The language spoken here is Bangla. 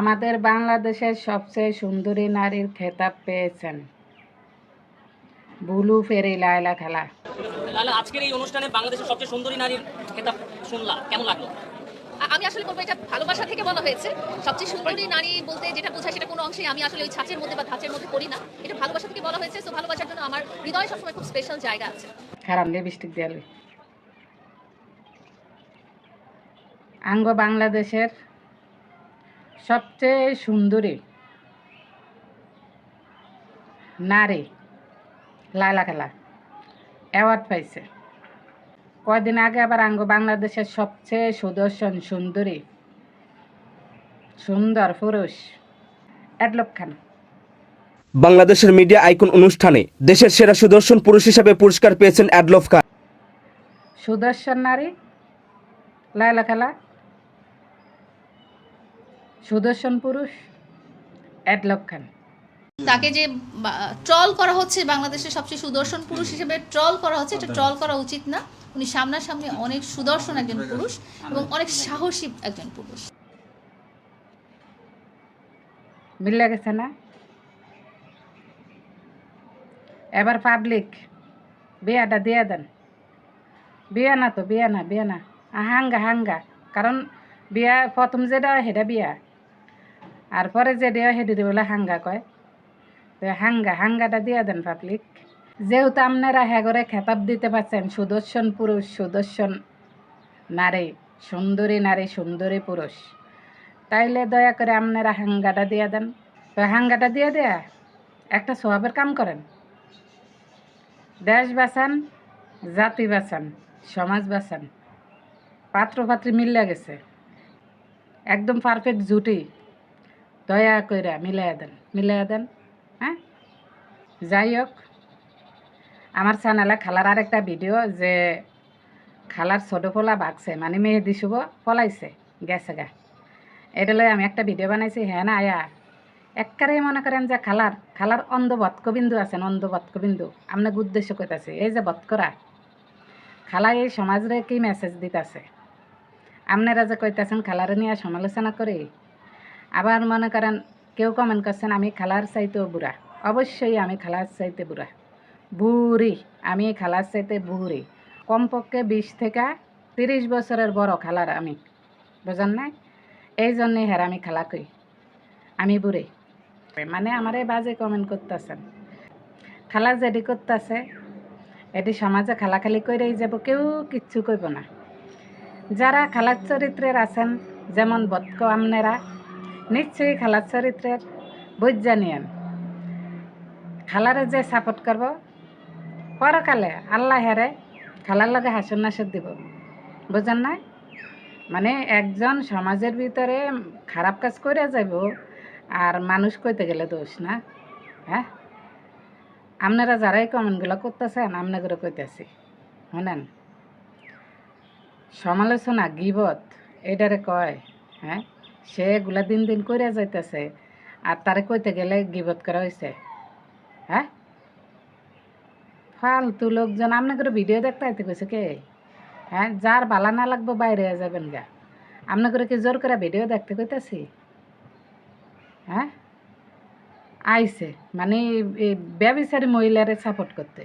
আমাদের বাংলাদেশের সবচেয়ে সুন্দরী নারীর খেতাব পেয়েছেন। বুলু ফেরি লায়লা খেলা। লালা আজকের এই অনুষ্ঠানে বাংলাদেশের সবচেয়ে সুন্দরী নারীর খেতাব শুনলাম কেমন লাগল? আমি আসলে বলব এটা ভালোবাসা থেকে বলা হয়েছে। সবচেয়ে সুন্দরী নারী বলতে যেটা বোঝায় সেটা কোনো অংশেই আমি আসলে ওই ছাঁচের মধ্যে বা ধাঁচের মধ্যে করি না। এটা ভালোবাসা থেকে বলা হয়েছে তো ভালোবাসার জন্য আমার হৃদয় সবসময় খুব স্পেশাল জায়গা আছে। খারাপ লিপস্টিক দিয়ালি আঙ্গ বাংলাদেশের সবচেয়ে সুন্দরী নারী লায়লা খেলা অ্যাওয়ার্ড পাইছে। কয়দিন আগে আবার আঙ্গ বাংলাদেশের সবচেয়ে সুদর্শন সুন্দরী সুন্দর পুরুষ অ্যাডলব খান। বাংলাদেশের মিডিয়া আইকন অনুষ্ঠানে দেশের সেরা সুদর্শন পুরুষ হিসাবে পুরস্কার পেয়েছেন অ্যাডলফ খান। সুদর্শন নারী লায়লা খেলা সুদর্শন পুরুষ অ্যাডলব খান। তাকে যে ট্রল করা হচ্ছে বাংলাদেশের সবচেয়ে সুদর্শন পুরুষ হিসেবে ট্রল করা হচ্ছে এটা ট্রল করা উচিত না। উনি সামনাসামনি অনেক সুদর্শন একজন পুরুষ এবং অনেক সাহসী একজন পুরুষ। মিলে গেছে না? এবার পাবলিক বিয়াটা দিয়ে দেন বিয়া না তো বিয়া না বিয়া না। হাঙ্গা হাঙ্গা। কারণ বিয়া প্রথম যেটা সেটা বিয়া। আর পরে যে হয় সেটা বলে হাঙ্গা কয়। তো হাঙ্গা, হাঙ্গাটা দিয়ে দেন পাবলিক যেহেতু আপনারা হ্যাগরে খেতাব দিতে পারছেন, সুদর্শন পুরুষ, সুদর্শন নারী, সুন্দরী নারী, সুন্দরী পুরুষ, তাইলে দয়া করে আপনারা হাঙ্গাটা দিয়ে দেন। তো হাঙ্গাটা দিয়ে দেয়া, একটা স্বভাবের কাম করেন। দেশ বাঁচান, জাতি বাঁচান, সমাজ বাঁচান পাত্র পাত্রী মিলে গেছে। একদম পারফেক্ট জুটি। দয়া করে মিলাই দেন মিলাই দেন হ্যাঁ? যাই হোক, আমার চ্যানেলে খালার আর একটা ভিডিও যে খালার ছোটো ফোলা বাগছে মানে মেহেদি শুভ ফলাইছে গেছে গা। এটা লই আমি একটা ভিডিও বানাইছি হ্যাঁ না, আয়া? একবারেই মনে করেন যে খালার খালার অন্ধ বৎকবিন্দু আছেন অন্ধ বৎকবিন্দু। আপনার উদ্দেশ্য কইতাছে, এই যে বৎকরা, খালা এই সমাজরে কি মেসেজ দিতেছে? আপনারা যে কইতাছেন, খালারে নিয়ে সমালোচনা করি? আবার মনে করেন, কেউ কমেন্ট করছেন, আমি খালার চাইতেও বুড়া। অবশ্যই আমি খালার চাইতে বুড়া। বুড়ি, আমি খালার চাইতে বুড়ি। কমপক্ষে বিশ থেকে তিরিশ বছরের বড় খালার আমি। বুঝেন নাই? এই জন্যে হের আমি খালা কই। আমি বুড়ি। মানে আমারে বাজে কমেন্ট করতেছেন। খালা যেটি করতেছে এটি সমাজে খালাখালি করেই যাব, কেউ কিচ্ছু কইব না। যারা খালার চরিত্রের আছেন, যেমন বৎক আমনেরা নিশ্চয়ই খালার চরিত্রের বুঝ জানিয়েন খালারে যে সাপোর্ট করব, পরকালে আল্লাহ হেরে খালার লগে হাসন নাসর দিব। বুঝেন নাই? মানে একজন সমাজের ভিতরে খারাপ কাজ করে যাইব আর মানুষ কইতে গেলে দোষ না হ্যাঁ? আপনারা যারাই কমেন্টগুলো করতেছেন আপনাদের কইতেছি, শোনেন? সমালোচনা গিবত, এটারে কয় হ্যাঁ? সে এগুলা দিন দিন করে যাইতেছে। আর তারে কইতে গেলে গিবত করা হয়েছে হ্যাঁ? ফালতু লোকজন আপনাদের ভিডিও দেখতে আইতে কইছে কে? হ্যাঁ? যার বালা না লাগবো বাইরে যাবেন গা। আপনাদের কি জোর করে ভিডিও দেখতে কইতাছি? হ্যাঁ? আইছে। মানে এই ব্যবসায়ী মহিলারে সাপোর্ট করতে।